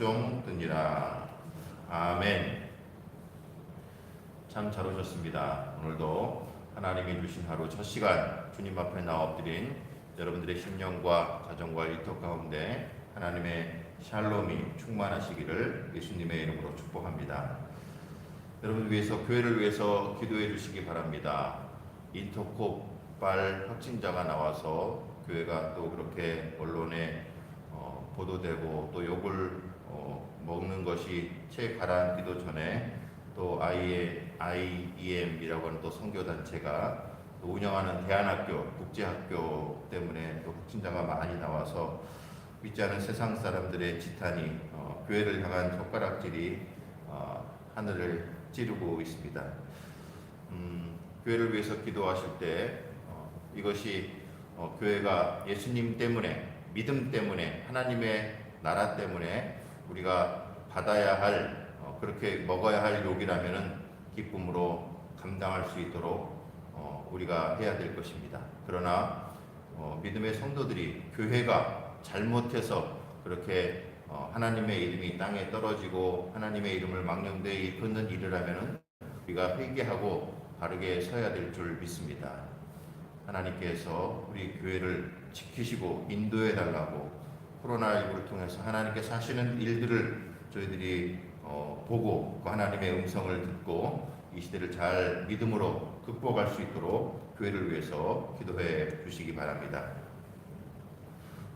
청종드니라. 아멘. 참 잘 오셨습니다. 오늘도 하나님이 주신 하루 첫 시간 주님 앞에 나와 엎드린 여러분들의 심령과 자정과 일터 가운데 하나님의 샬롬이 충만하시기를 예수님의 이름으로 축복합니다. 여러분 위해서 교회를 위해서 기도해 주시기 바랍니다. 인터콥발 확진자가 나와서 교회가 또 그렇게 언론에 어, 보도되고 또 욕을 어, 먹는 것이 채 가라앉기도 전에 또 아이의 IEM이라고 하는 또 선교 단체가 또 운영하는 대안학교 국제학교 때문에 또 확진자가 많이 나와서 믿지 않은 세상 사람들의 지탄이 어, 교회를 향한 젓가락질이 어, 하늘을 찌르고 있습니다. 음, 교회를 위해서 기도하실 때 어, 이것이 어, 교회가 예수님 때문에 믿음 때문에 하나님의 나라 때문에 우리가 받아야 할 어, 그렇게 먹어야 할 욕이라면은 기쁨으로 감당할 수 있도록 어, 우리가 해야 될 것입니다. 그러나 어, 믿음의 성도들이 교회가 잘못해서 그렇게 어, 하나님의 이름이 땅에 떨어지고 하나님의 이름을 망령되이 일컫는 일을 하면은 우리가 회개하고 바르게 서야 될 줄 믿습니다. 하나님께서 우리 교회를 지키시고 인도해 달라고 코로나19를 통해서 하나님께서 하시는 일들을 저희들이 어, 보고 그 하나님의 음성을 듣고 이 시대를 잘 믿음으로 극복할 수 있도록 교회를 위해서 기도해 주시기 바랍니다.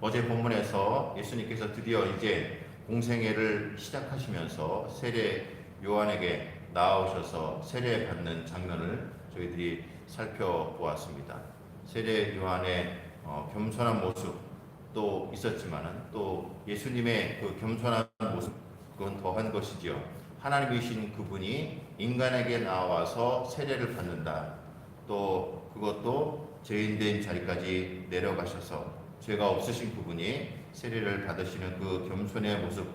어제 본문에서 예수님께서 드디어 이제 공생애를 시작하시면서 세례 요한에게 나오셔서 세례 받는 장면을 저희들이 살펴보았습니다. 세례 요한의 어, 겸손한 모습 도 있었지만은 또 예수님의 그 겸손한 모습 그건 더한 것이지요. 하나님이신 그분이 인간에게 나와서 세례를 받는다. 또 그것도 죄인된 자리까지 내려가셔서 죄가 없으신 그분이 세례를 받으시는 그 겸손의 모습,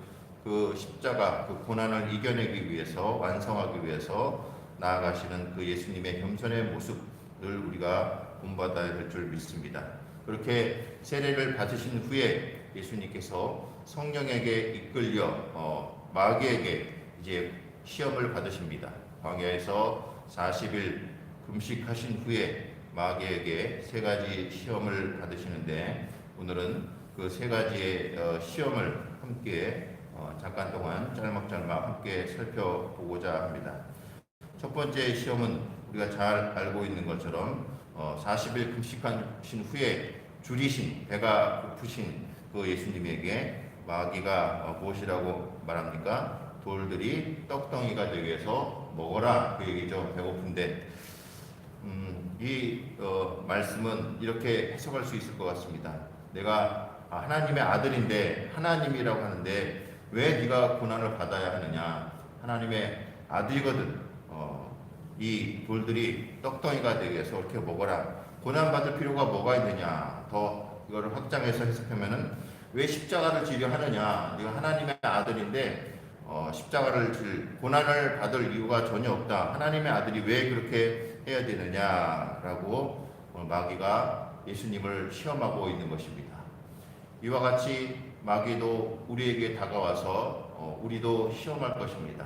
그 십자가, 그 고난을 이겨내기 위해서 완성하기 위해서 나아가시는 그 예수님의 겸손의 모습을 우리가 본받아야 될 줄 믿습니다. 그렇게 세례를 받으신 후에 예수님께서 성령에게 이끌려 어, 마귀에게 이제 시험을 받으십니다. 광야에서 40일 금식하신 후에 마귀에게 세 가지 시험을 받으시는데 오늘은 그 세 가지의 어, 시험을 함께 어, 잠깐 동안 짤막짤막 함께 살펴보고자 합니다. 첫 번째 시험은 우리가 잘 알고 있는 것처럼 어, 40일 금식하신 후에 줄이신 배가 고프신 그 예수님에게 마귀가 어, 무엇이라고 말합니까? 돌들이 떡덩이가 되게 해서 먹어라 그 얘기죠. 배고픈데 음, 이 어, 말씀은 이렇게 해석할 수 있을 것 같습니다. 내가 아, 하나님의 아들인데 하나님이라고 하는데 왜 네가 고난을 받아야 하느냐? 하나님의 아들이거든. 어, 이 돌들이 떡덩이가 되게 해서 이렇게 먹어라. 고난 받을 필요가 뭐가 있느냐? 더 이거를 확장해서 해석하면은 왜 십자가를 지려 하느냐? 네가 하나님의 아들인데 어, 십자가를 질 고난을 받을 이유가 전혀 없다. 하나님의 아들이 왜 그렇게 해야 되느냐라고 어, 마귀가 예수님을 시험하고 있는 것입니다. 이와 같이 마귀도 우리에게 다가와서 어, 우리도 시험할 것입니다.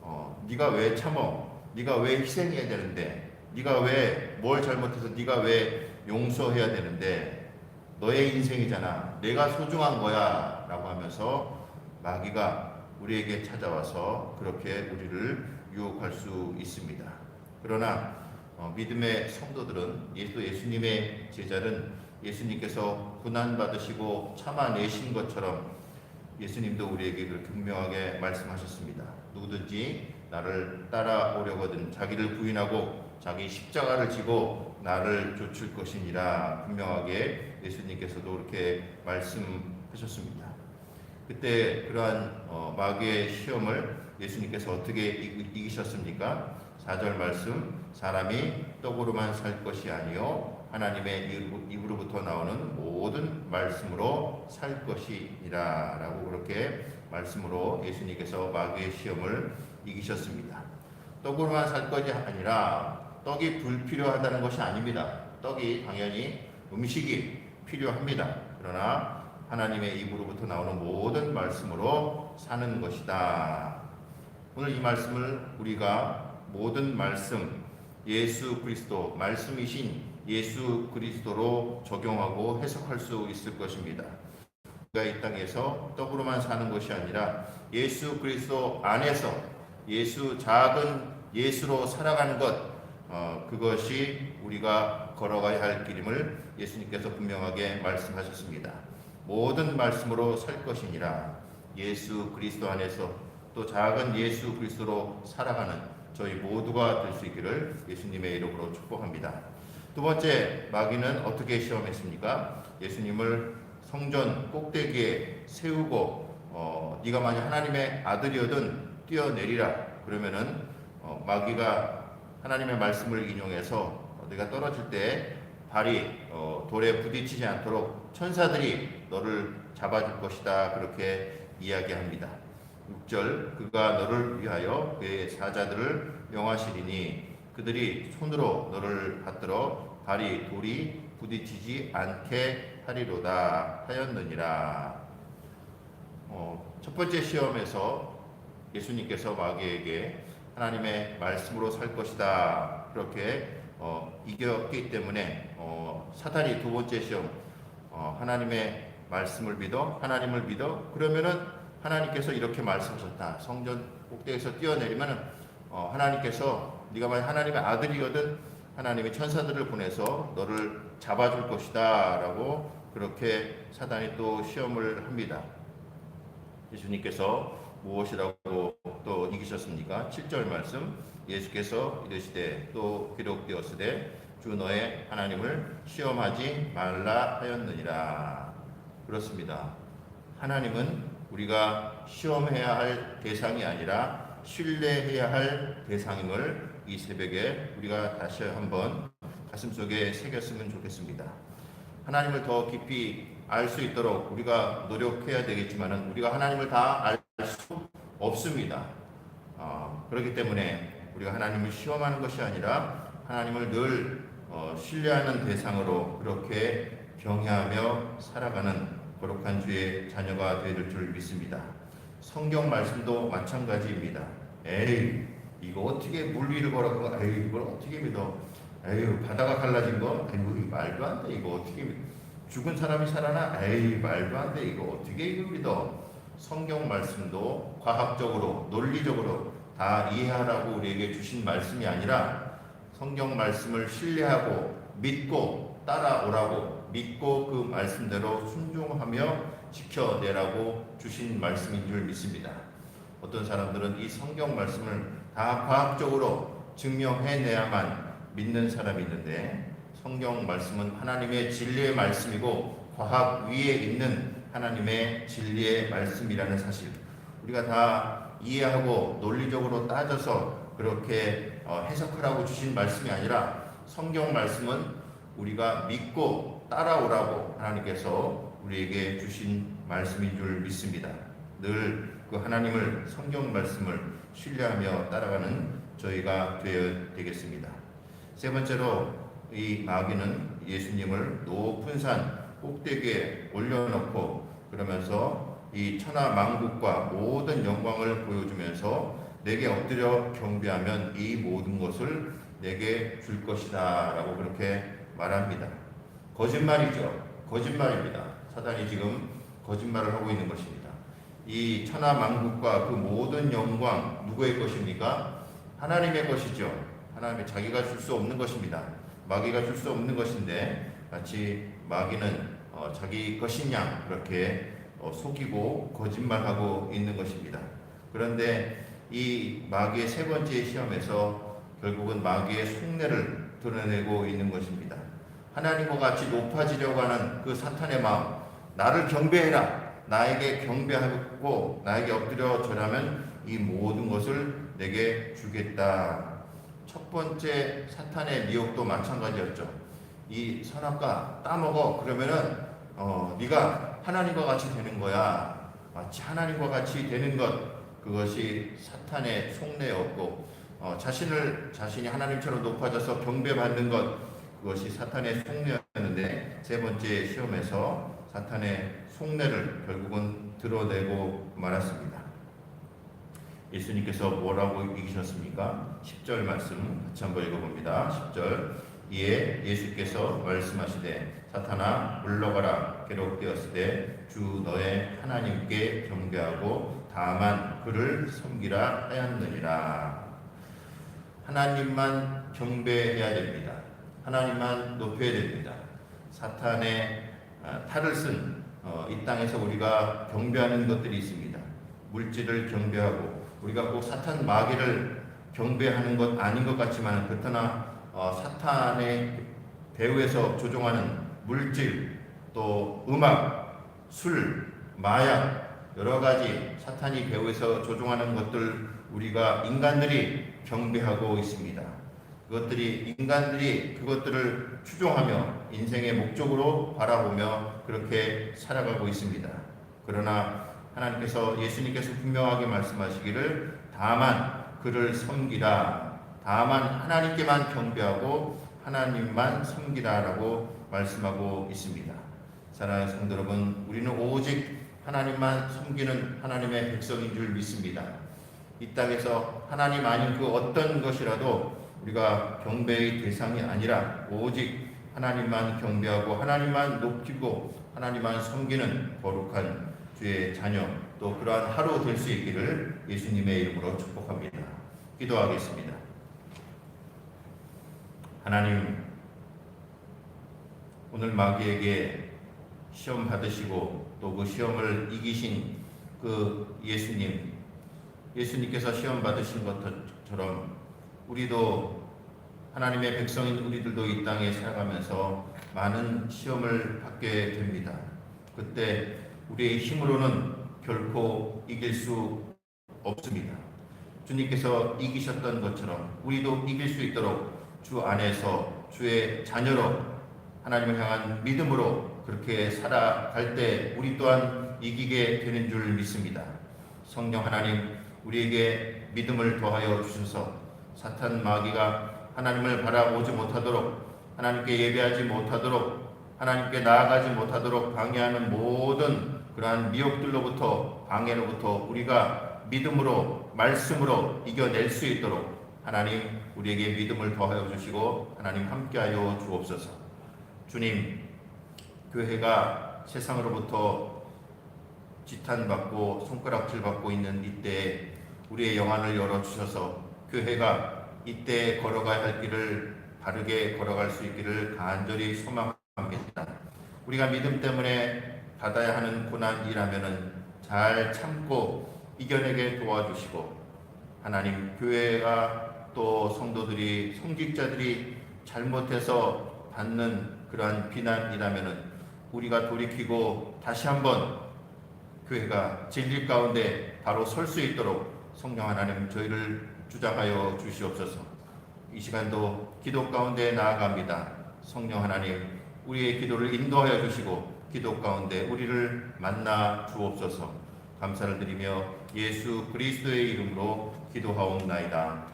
어, 네가 왜 참어? 네가 왜 희생해야 되는데? 네가 왜 뭘 잘못해서 네가 왜 용서해야 되는데? 너의 인생이잖아. 내가 소중한 거야 라고 하면서 마귀가 우리에게 찾아와서 그렇게 우리를 유혹할 수 있습니다. 그러나 어, 믿음의 성도들은 예수 예수님의 제자는 예수님께서 고난 받으시고 참아내신 것처럼 예수님도 우리에게 그 분명하게 말씀하셨습니다. 누구든지 나를 따라오려거든 자기를 부인하고 자기 십자가를 지고 나를 좇을 것이니라 분명하게 예수님께서도 그렇게 말씀하셨습니다. 그때 그러한 어, 마귀의 시험을 예수님께서 어떻게 이기셨습니까? 4절 말씀 사람이 떡으로만 살 것이 아니요 하나님의 입으로부터 나오는 모든 말씀으로 살 것이니라 라고 그렇게 말씀으로 예수님께서 마귀의 시험을 이기셨습니다. 떡으로만 살 것이 아니라 떡이 불필요하다는 것이 아닙니다. 떡이 당연히 음식이 필요합니다. 그러나 하나님의 입으로부터 나오는 모든 말씀으로 사는 것이다. 오늘 이 말씀을 우리가 모든 말씀 예수 그리스도 말씀이신 예수 그리스도로 적용하고 해석할 수 있을 것입니다. 우리가 이 땅에서 떡으로만 사는 것이 아니라 예수 그리스도 안에서 예수 작은 예수로 살아가는 것 어, 그것이 우리가 걸어가야 할 길임을 예수님께서 분명하게 말씀하셨습니다. 모든 말씀으로 살 것이니라 예수 그리스도 안에서 또 작은 예수 그리스도로 살아가는 저희 모두가 될 수 있기를 예수님의 이름으로 축복합니다. 두 번째 마귀는 어떻게 시험했습니까? 예수님을 성전 꼭대기에 세우고 어, 네가 만약 하나님의 아들이어든 뛰어내리라 그러면은 어, 마귀가 하나님의 말씀을 인용해서 어, 네가 떨어질 때 발이 어, 돌에 부딪히지 않도록 천사들이 너를 잡아줄 것이다 그렇게 이야기합니다. 6절 그가 너를 위하여 그의 사자들을 명하시리니 그들이 손으로 너를 받들어 발이 돌이 부딪히지 않게 하리로다 하였느니라. 어, 첫 번째 시험에서 예수님께서 마귀에게 하나님의 말씀으로 살 것이다. 그렇게 어, 이겼기 때문에 어, 사탄이 두 번째 시험 어, 하나님의 말씀을 믿어 하나님을 믿어 그러면은 하나님께서 이렇게 말씀하셨다. 성전 꼭대기에서 뛰어내리면은 어, 하나님께서 네가 만약 하나님의 아들이거든 하나님이 천사들을 보내서 너를 잡아줄 것이다라고 그렇게 사단이 또 시험을 합니다. 예수님께서 무엇이라고 또 이기셨습니까? 7절 말씀 예수께서 이르시되 또 기록되었으되 주 너의 하나님을 시험하지 말라 하였느니라. 그렇습니다. 하나님은 우리가 시험해야 할 대상이 아니라 신뢰해야 할 대상임을 이 새벽에 우리가 다시 한번 가슴속에 새겼으면 좋겠습니다. 하나님을 더 깊이 알 수 있도록 우리가 노력해야 되겠지만 우리가 하나님을 다 알 수 없습니다. 어, 그렇기 때문에 우리가 하나님을 시험하는 것이 아니라 하나님을 늘 어, 신뢰하는 대상으로 그렇게 경외하며 살아가는 거룩한 주의 자녀가 되야 줄 믿습니다. 성경 말씀도 마찬가지입니다. 에이 이거 어떻게 물 위를 걸어가? 에이 이걸 어떻게 믿어? 에이 바다가 갈라진 거? 에이 말도 안 돼. 이거 어떻게 믿어? 죽은 사람이 살아나? 에이 말도 안 돼. 이거 어떻게 믿어? 성경 말씀도 과학적으로 논리적으로 다 이해하라고 우리에게 주신 말씀이 아니라 성경 말씀을 신뢰하고 믿고 따라오라고 믿고 그 말씀대로 순종하며 지켜내라고 주신 말씀인 줄 믿습니다. 어떤 사람들은 이 성경 말씀을 다 과학적으로 증명해내야만 믿는 사람이 있는데 성경 말씀은 하나님의 진리의 말씀이고 과학 위에 있는 하나님의 진리의 말씀이라는 사실 우리가 다 이해하고 논리적으로 따져서 그렇게 어, 해석하라고 주신 말씀이 아니라 성경 말씀은 우리가 믿고 따라오라고 하나님께서 우리에게 주신 말씀인 줄 믿습니다. 늘 그 하나님을 성경 말씀을 신뢰하며 따라가는 저희가 되어야 되겠습니다. 세 번째로 이 마귀는 예수님을 높은 산 꼭대기에 올려놓고 그러면서 이 천하 만국과 모든 영광을 보여주면서 내게 엎드려 경배하면 이 모든 것을 내게 줄 것이다 라고 그렇게 말합니다. 거짓말이죠. 거짓말입니다. 사단이 지금 거짓말을 하고 있는 것입니다. 이 천하 만국과 그 모든 영광 누구의 것입니까? 하나님의 것이죠. 하나님의 자기가 줄 수 없는 것입니다. 마귀가 줄 수 없는 것인데 마치 마귀는 어, 자기 것이냐 그렇게 어, 속이고 거짓말하고 있는 것입니다. 그런데 이 마귀의 세 번째 시험에서 결국은 마귀의 속내를 드러내고 있는 것입니다. 하나님과 같이 높아지려고 하는 그 사탄의 마음, 나를 경배해라. 나에게 경배하고 나에게 엎드려 절하면 이 모든 것을 내게 주겠다. 첫 번째 사탄의 미혹도 마찬가지였죠. 이 선악과 따먹어 그러면은 어, 네가 하나님과 같이 되는 거야. 마치 하나님과 같이 되는 것 그것이 사탄의 속내였고 어, 자신을 자신이 하나님처럼 높아져서 경배받는 것 그것이 사탄의 속내였는데 세 번째 시험에서 사탄의 속내를 결국은 드러내고 말았습니다. 예수님께서 뭐라고 이기셨습니까? 10절 말씀 같이 한번 읽어봅니다. 10절 이에 예수께서 말씀하시되 사탄아 물러가라 기록되었으되 주 너의 하나님께 경배하고 다만 그를 섬기라 하였느니라 하나님만 경배해야 됩니다. 하나님만 높여야 됩니다. 사탄의 아, 탈을 쓴 어, 이 땅에서 우리가 경배하는 것들이 있습니다. 물질을 경배하고 우리가 꼭 사탄 마귀를 경배하는 것 아닌 것 같지만 그러나 어, 사탄의 배후에서 조종하는 물질 또 음악, 술, 마약 여러 가지 사탄이 배후에서 조종하는 것들 우리가 인간들이 경배하고 있습니다. 그것들이 인간들이 그것들을 추종하며 인생의 목적으로 바라보며 그렇게 살아가고 있습니다. 그러나 하나님께서 예수님께서 분명하게 말씀하시기를 다만 그를 섬기라. 다만 하나님께만 경배하고 하나님만 섬기라라고 말씀하고 있습니다. 사랑하는 성도 여러분, 우리는 오직 하나님만 섬기는 하나님의 백성인 줄 믿습니다. 이 땅에서 하나님 아닌 그 어떤 것이라도 우리가 경배의 대상이 아니라 오직 하나님만 경배하고 하나님만 높이고 하나님만 섬기는 거룩한 주의 자녀 또 그러한 하루 될 수 있기를 예수님의 이름으로 축복합니다. 기도하겠습니다. 하나님 오늘 마귀에게 시험 받으시고 또 그 시험을 이기신 그 예수님 예수님께서 시험 받으신 것처럼 우리도 하나님의 백성인 우리들도 이 땅에 살아가면서 많은 시험을 받게 됩니다. 그때 우리의 힘으로는 결코 이길 수 없습니다. 주님께서 이기셨던 것처럼 우리도 이길 수 있도록 주 안에서 주의 자녀로 하나님을 향한 믿음으로 그렇게 살아갈 때 우리 또한 이기게 되는 줄 믿습니다. 성령 하나님 우리에게 믿음을 더하여 주셔서 사탄 마귀가 하나님을 바라보지 못하도록 하나님께 예배하지 못하도록 하나님께 나아가지 못하도록 방해하는 모든 그러한 미혹들로부터 방해로부터 우리가 믿음으로 말씀으로 이겨낼 수 있도록 하나님 우리에게 믿음을 더하여 주시고 하나님 함께하여 주옵소서. 주님 교회가 세상으로부터 지탄받고 손가락질 받고 있는 이때에 우리의 영안을 열어 주셔서 교회가 이때 걸어가야 할 길을 바르게 걸어갈 수 있기를 간절히 소망합니다. 우리가 믿음 때문에 받아야 하는 고난이라면은 잘 참고 이겨내게 도와주시고 하나님 교회가 또 성도들이 성직자들이 잘못해서 받는 그러한 비난이라면은 우리가 돌이키고 다시 한번 교회가 진리 가운데 바로 설 수 있도록 성령 하나님 저희를 주장하여 주시옵소서. 이 시간도 기도 가운데 나아갑니다. 성령 하나님 우리의 기도를 인도하여 주시고 기도 가운데 우리를 만나 주옵소서. 감사를 드리며 예수 그리스도의 이름으로 기도하옵나이다.